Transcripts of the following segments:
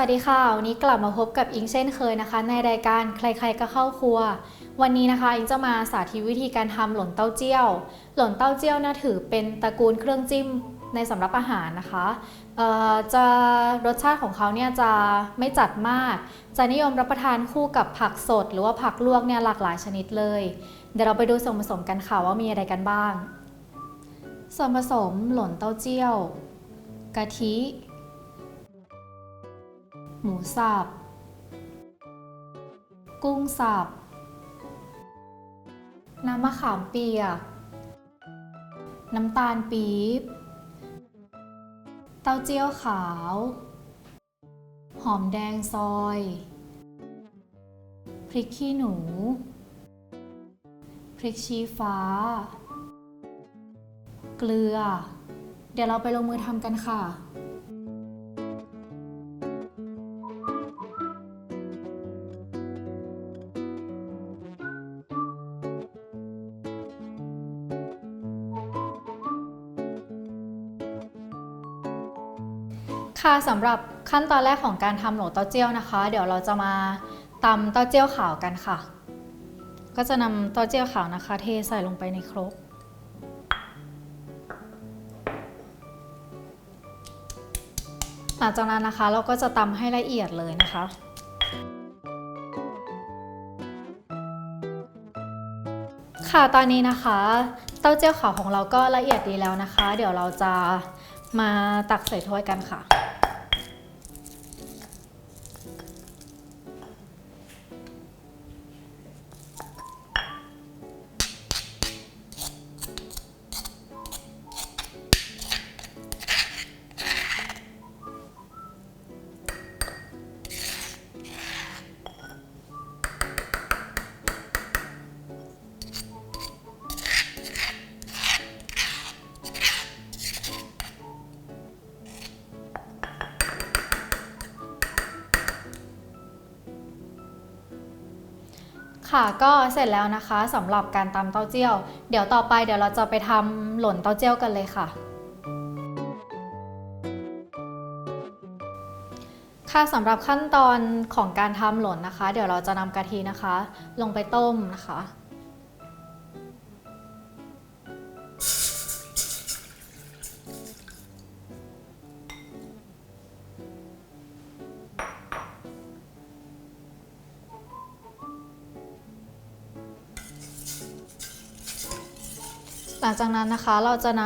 วัสดีค่ะ วันนี้กลับมาพบกับอิงเช่นเคยนะคะ ในรายการใครๆก็เข้าครัว วันนี้นะคะอิงจะมาสาธิตวิธีการทำหล่นเต้าเจี้ยว หล่นเต้าเจี้ยวเนี่ยถือเป็นตระกูลเครื่องจิ้มในสำรับอาหารนะคะจะรสชาติของเขาเนี่ยจะไม่จัดมาก จะนิยมรับประทานคู่กับผักสด หรือว่าผักลวกเนี่ยหลากหลายชนิดเลย เดี๋ยวเราไปดูส่วนผสมกันค่ะว่ามีอะไรกันบ้าง ส่วนผสมหล่นเต้าเจี้ยว กะทิ หมูสับ กุ้งสับ น้ำมะขามเปียก น้ำตาลปี๊บ เต้าเจี้ยวขาว หอมแดงซอย พริกขี้หนู พริกชี้ฟ้า เกลือ เดี๋ยวเราไปลงมือทำกันค่ะ ค่ะสำหรับขั้นตอนแรกของการทำโหนเต้าเจี้ยวนะคะ เดี๋ยวเราจะมาตำเต้าเจี้ยวขาวกันค่ะ ก็จะนำเต้าเจี้ยวขาวนะคะ เทใส่ลงไปในครกหลังจากนั้นนะคะเราก็จะตำให้ละเอียดเลยนะคะค่ะตอนนี้นะคะ เต้าเจี้ยวขาวของเราก็ละเอียดดีแล้วนะคะ เดี๋ยวเราจะมาตักใส่ถ้วยกันค่ะ ค่ะก็เสร็จแล้วนะคะสำหรับการตำเต้าเจี้ยว เดี๋ยวต่อไปเดี๋ยวเราจะไปทำหล่นเต้าเจี้ยวกันเลยค่ะค่ะสำหรับขั้นตอนของการทำหล่นนะคะ เดี๋ยวเราจะนำกะทินะคะ ลงไปต้มนะคะ หลังจากนั้นนะคะเราจะน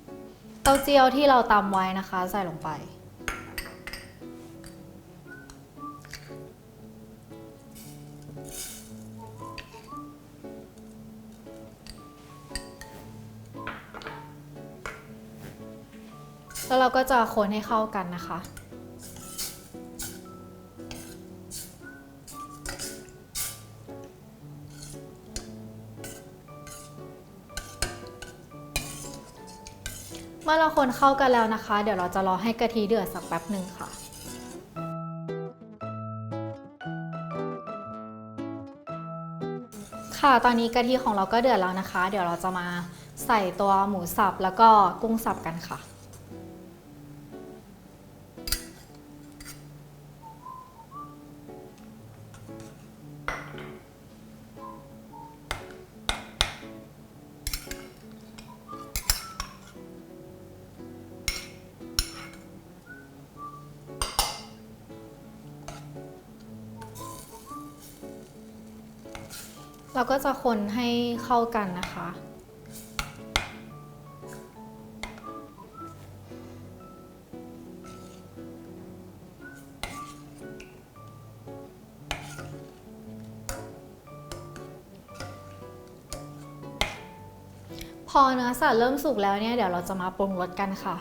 ำเต้าเจี้ยวที่เราตำไว้นะคะ ใส่ลงไป แล้วเราก็จะคนให้เข้ากันนะคะ มื่อเราคนเข้ากันแล้วนะคะ เดี๋ยวเราจะรอให้กะทิเดือดสักแป๊บหนึ่งค่ะค่ะ ตอนนี้กะทิของเราก็เดือดแล้วนะคะ เดี๋ยวเราจะมาใส่ตัวหมูสับแล้วก็กุ้งสับกันค่ะ เราก็จะคนให้เข้ากันนะคะ พอเนื้อสัตว์เริ่มสุกแล้วเนี่ยเดี๋ยวเราจะมาปรุงรสกันค่ะ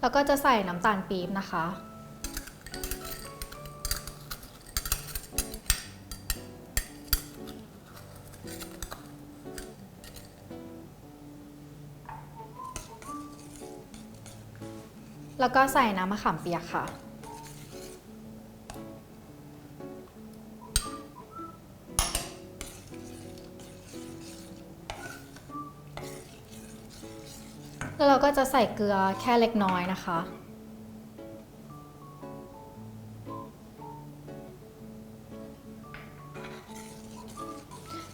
แล้วก็จะใส่น้ำตาลปี๊บนะคะ แล้วก็ใส่น้ำมะขามเปียกค่ะ แล้วเราก็จะใส่เกลือแค่เล็กน้อยนะคะ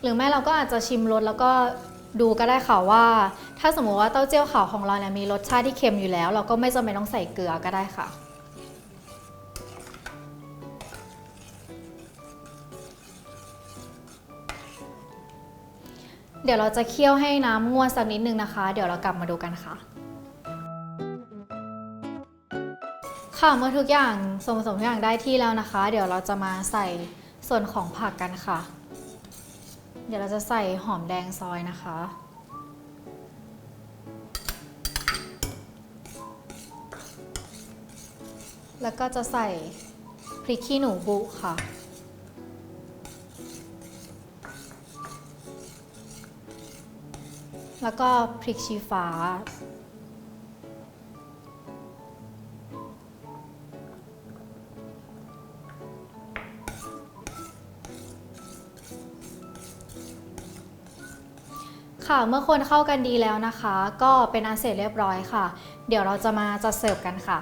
หรือไม่เราก็อาจจะชิมรสแล้วก็ ดูก็ได้ค่ะว่า ถ้าสมมติว่าเต้าเจี้ยวขาวของเราเนี่ยมีรสชาติที่เค็มอยู่แล้ว เราก็ไม่จำเป็นต้องใส่เกลือก็ได้ค่ะเดี๋ยวเราจะเคี่ยวให้น้ำงวดสักนิดนึงนะคะ เดี๋ยวเรากลับมาดูกันค่ะ ค่ะเมื่อทุกอย่างส่วนผสมทุกอย่างได้ที่แล้วนะคะ เดี๋ยวเราจะมาใส่ส่วนของผักกันค่ะ เดี๋ยวเราจะใส่หอมแดงซอยนะคะ แล้วก็จะใส่พริกขี้หนูบุค่ะ แล้วก็พริกชี้ฟ้า ค่ะเมื่อคนเข้ากันดีแล้วนะคะ ก็เป็นอันเสร็จเรียบร้อยค่ะ เดี๋ยวเราจะมาจัดเสิร์ฟกันค่ะ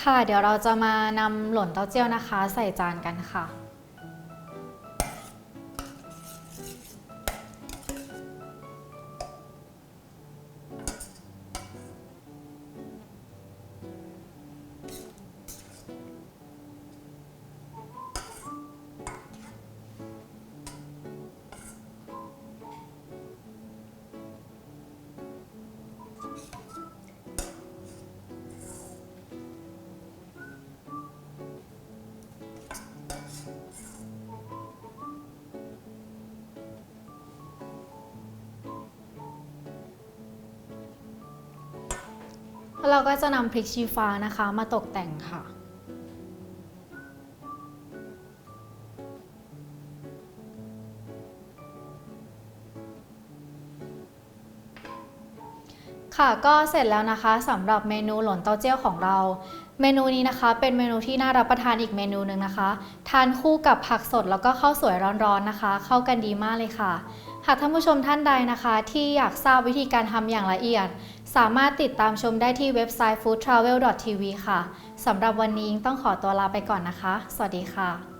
ค่ะเดี๋ยวเราจะมานำหล่นเต้าเจี้ยวนะคะ ใส่จานกันค่ะ แล้วเราก็จะนำพริกชี้ฟ้านะคะ มาตกแต่งค่ะ ค่ะก็เสร็จแล้วนะคะสำหรับเมนูหล่นเต้าเจี้ยวของเรา เมนูนี้นะคะเป็นเมนูที่น่ารับประทานอีกเมนูหนึ่งนะคะ ทานคู่กับผักสดแล้วก็ข้าวสวยร้อนๆนะคะ เข้ากันดีมากเลยค่ะ หากท่านผู้ชมท่านใดนะคะ ที่อยากทราบวิธีการทำอย่างละเอียด สามารถติดตามชมได้ที่เว็บไซต์ foodtravel.tv ค่ะสำหรับวันนี้อิงต้องขอตัวลาไปก่อนนะคะ สวัสดีค่ะ